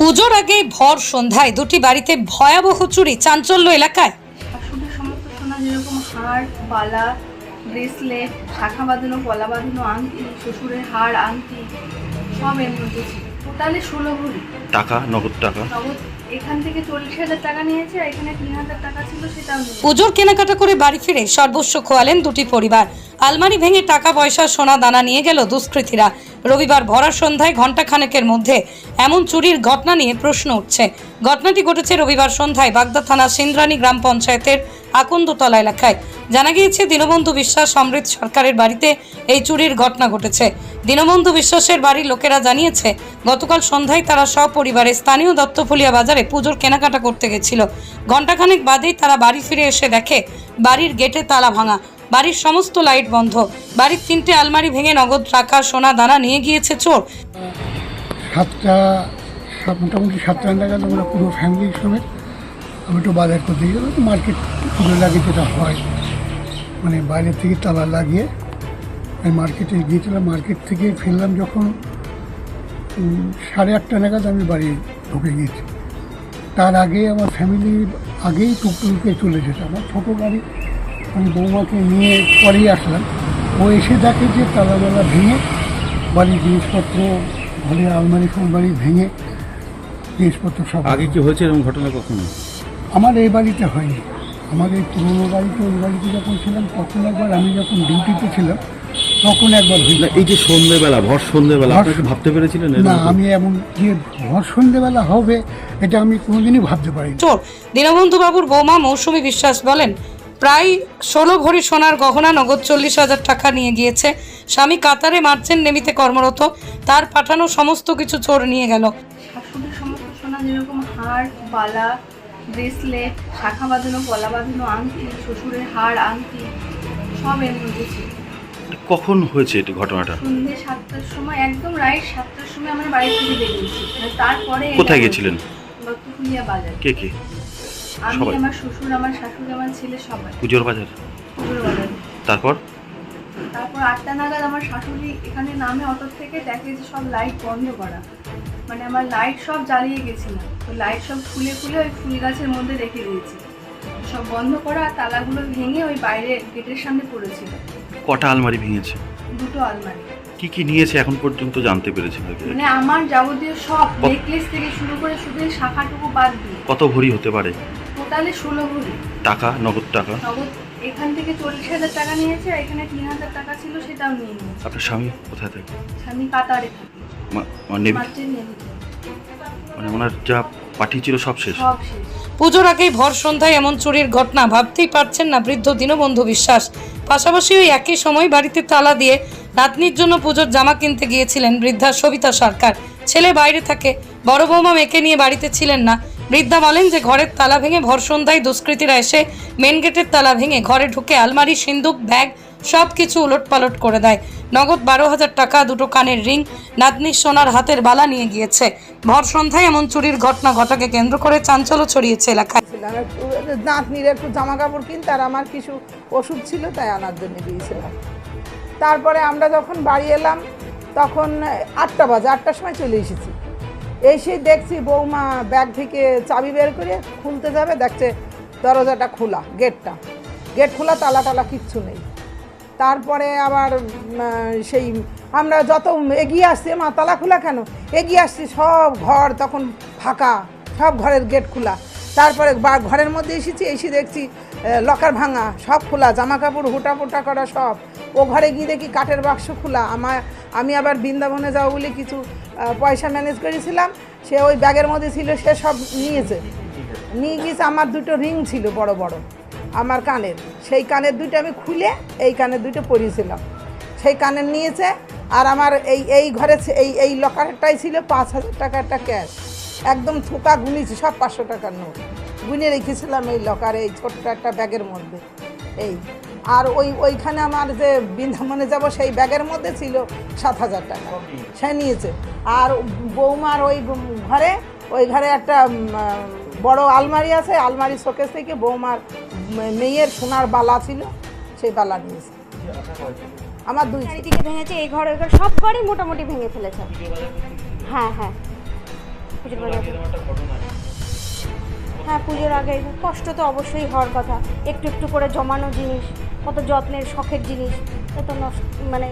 পুজোর আগেই ভর সন্ধ্যায় দুটি বাড়িতে ভয়াবহ চুরি চাঞ্চল্য এলাকায়। শাশুড়ির সমস্ত সোনা যেরকম হার বালা ব্রেসলেট শাখা বাঁধানো পলা বাঁধানো আংটি শ্বশুরের হার আংটি সব এর মধ্যে ছিল। টোটালি ষোলো ভরি। টাকা নগদ টাকা? নগদ এখান থেকে চল্লিশ হাজার টাকা নিয়েছে আর এখানে তিন হাজার টাকা ছিল সেটাও নিয়েছে। পুজোর কেনাকাটা করে বাড়ি ফিরে সর্বস্ব খোয়ালেন দুটি পরিবার। আলমারি ভেঙে টাকা পয়সা সোনা দানা নিয়ে গেল দুষ্কৃতীরা। রবিবার ভরা সন্ধ্যায় ঘণ্টা খানেকের মধ্যে এমন চুরির ঘটনা নিয়ে প্রশ্ন উঠছে। ঘটনাটি ঘটেছে রবিবার সন্ধ্যায় বাগদা থানা সিন্দ্রানী গ্রাম পঞ্চায়েতের আকন্দতলা এলাকায়। জানা গিয়েছে, দীনবন্ধু বিশ্বাস সমৃদ্ধ সরকারের বাড়িতে এই চুরির ঘটনা ঘটেছে। দীনবন্ধু বিশ্বাসের বাড়ির লোকেরা জানিয়েছে, গতকাল সন্ধ্যায় তারা সপরিবারে স্থানীয় দত্তফুলিয়া বাজারে পুজোর কেনাকাটা করতে গেছিল। ঘণ্টাখানেক বাদেই তারা বাড়ি ফিরে এসে দেখে, বাড়ির গেটে তালা ভাঙা। বাড়ির সমস্ত লাইট বন্ধ। বাড়ির তিনটে আলমারি ভেঙে নগদ টাকা, সোনা, দানা নিয়ে গিয়েছে চোর। সাতটা, সাত, মোটামুটি সাতটা নাগাদ আমরা পুরো ফ্যামিলির সমেত আমি একটু বাজার করতে গেলাম মার্কেট পুজো লাগে যেটা হয়। মানে বাইরে থেকে তালা লাগিয়ে আমি মার্কেটে গিয়েছিলাম। মার্কেট থেকে ফিরলাম যখন সাড়ে আটটা নাগাদ আমি বাড়ি ঢুকে গিয়েছি। তার আগে আমার ফ্যামিলি আগেই টুকটুকে চলে যেত আমার ছোটো গাড়ি আমি বৌমাকে নিয়ে পরেই আসলাম। ও এসে দেখে যে তালামালা ভেঙে বাড়ির জিনিসপত্র ঘরে আলমারি ফালমারি ভেঙে জিনিসপত্র সব আগে কি হয়েছে এরকম ঘটনা কখনো? আমার এই বাড়িতে হয়নি। আমার এই পুরোনো বাড়িতে ওই বাড়িতে যখন ছিলাম তখন একবার আমি যখন ডিউটিতে ছিলাম তখন একবার না হয়েছিল এই যে সন্ধ্যেবেলা ভর সন্ধ্যেবেলা আপনাকে ভাবতে পেরেছিলেন না আমি এমন যে ভর সন্ধেবেলা হবে এটা আমি কোনোদিনই ভাবতে পারিনি। দীনবন্ধু বাবুর বৌমা মৌসুমী বিশ্বাস বলেন প্রায় ষোলো ভরি সোনার গহনা নগদ চল্লিশ হাজার টাকা নিয়ে গিয়েছে। স্বামী কাতারে মার্চেন্ট নেমিতে কর্মরত। তার পাঠানো সমস্ত কিছু চোর নিয়ে গেল। শাশুড়ির সমস্ত সোনা যেরকম হার বালা ব্রেসলেট শাখা বাঁধানো পলা বাঁধানো আংটি শ্বশুরের হার আংটি সব এর মধ্যে ছিল। কখন হয়েছে এটা ঘটনাটা? সন্ধ্যে সাতটার সময় একদম রাইট সাতটার সময় আমরা বাড়ি থেকে বেরিয়েছি। মানে তারপরে কোথায় গেছিলেন বাজার। কে কে? আমি সবাই? আমার শ্বশুর আমার শাশুড়ি আমার ছেলে সবাই। পুজোর বাজার? পুজোর বাজারে। তারপর? তারপর আটটা নাগাদ আমার শাশুড়ি এখানে নামে অটো থেকে দেখে যে সব লাইট বন্ধ করা। মানে আমার লাইট সব জ্বালিয়ে গেছিলাম তো লাইট সব খুলে খুলে ওই ফুল গাছের মধ্যে রেখে দিয়েছি। সব বন্ধ করা আর তালাগুলো ভেঙে ওই বাইরে গেটের সামনে পড়েছিল। কটা আলমারি ভেঙেছে? দুটো আলমারি। কি কি নিয়েছে এখন পর্যন্ত জানতে পেরেছেন আগে? মানে আমার যাবতীয় সব নেকলেস থেকে শুরু করে শুধু শাখাটুকু বাদ দিয়ে। কত ভরি হতে পারে? টোটালি ষোলো ভরি। টাকা নগদ টাকা? নগদ এখান থেকে চল্লিশ হাজার টাকা নিয়েছে আর এখানে তিন হাজার টাকা ছিল সেটাও নিয়ে নিয়েছে। আপনার স্বামী কোথায় থাকে? আমি কাতারে থাকি। মানে মানে ওনার যা পাঠিয়েছিল সব শেষ? সব শেষ। পুজোর আগেই ভর সন্ধ্যায় এমন চুরির ঘটনা ভাবতেই পারছেন না বৃদ্ধ দীনবন্ধু বিশ্বাস। পাশাপাশি ওই একই সময় বাড়িতে তালা দিয়ে নাতনির জন্য পুজোর জামা কিনতে গিয়েছিলেন বৃদ্ধা সবিতা সরকার। ছেলে বাইরে থাকে বড় বৌমা মেয়েকে নিয়ে বাড়িতে ছিলেন না। বৃদ্ধা বলেন যে ঘরের তালা ভেঙে ভর সন্ধ্যায় দুষ্কৃতীরা এসে মেন গেটের তালা ভেঙে ঘরে ঢুকে আলমারি, সিন্দুক, ব্যাগ সব কিছু উলট পালট করে দেয়। নগদ বারো হাজার টাকা, দুটো কানের রিং, নাতনির সোনার হাতের বালা নিয়ে গিয়েছে। ভর সন্ধ্যায় এমন চুরির ঘটনা ঘটাকে কেন্দ্র করে চাঞ্চল্য ছড়িয়েছে এলাকায়। নাতনির একটু জামা কাপড় কিনতে আর আমার কিছু ওষুধ ছিল, তাই আনার জন্য দিয়েছিলাম। তারপরে আমরা যখন বাড়ি এলাম, তখন আটটা বাজে, আটটার সময় চলে এসেছি। এসে দেখছি বৌমা ব্যাগ থেকে চাবি বের করে খুলতে যাবে, দেখছে দরজাটা খোলা, গেটটা। গেট খোলা, তালা টালা কিচ্ছু নেই। তারপরে আবার সেই আমরা যত এগিয়ে আসছি, মা, তালা খোলা কেন? এগিয়ে আসছি, সব ঘর তখন ফাঁকা, সব ঘরের গেট খোলা। তারপরে ঘরের মধ্যে এসেছি, এসে দেখছি লকার ভাঙা, সব খোলা জামা কাপড় হুটা ফুটা করা সব। ও ঘরে গিয়ে দেখি কাঠের বাক্স খোলা। আমার, আমি আবার বৃন্দাবনে যাব বলে কিছু পয়সা ম্যানেজ করেছিলাম। সে ওই ব্যাগের মধ্যে ছিল, সে সব নিয়েছে। নিয়ে গিয়েছে, আমার দুটো রিং ছিল বড় বড়, আমার কানের। সেই কানের দুইটা আমি খুলে, এই কানের দুইটা পরিয়েছিলাম। সেই কানের নিয়েছে, আর আমার এই এই ঘরে, এই এই লকারটাই ছিল পাঁচ হাজার টাকা একটা ক্যাশ একদম থোকা গুনেছি, সব পাঁচশো টাকার নোট। গুনে রেখেছিলাম এই লকারে এই ছোট্ট একটা ব্যাগের মধ্যে। এই, আর ওই, ওইখানে আমার যে বৃন্দাবনে যাব, সেই ব্যাগের মধ্যে ছিল সাত হাজার টাকা। সে নিয়েছে। আর বৌমার ওই ঘরে ওই ঘরে একটা বড় আলমারি আছে, আলমারি শোকেস থেকে বৌমার মেয়ের সোনার বালা ছিল, সেই বালা নিয়েছে। আমার দুই। চারিদিকে ভেঙেছে, এই ঘর ওই ঘর সব ঘরই মোটামুটি ভেঙে ফেলেছে। হ্যাঁ হ্যাঁ। পুজোর হ্যাঁ পুজোর আগে কষ্ট তো অবশ্যই হওয়ার কথা। একটু একটু করে জমানো জিনিস, কত যত্নের, শখের জিনিস কত নষ্ট মানে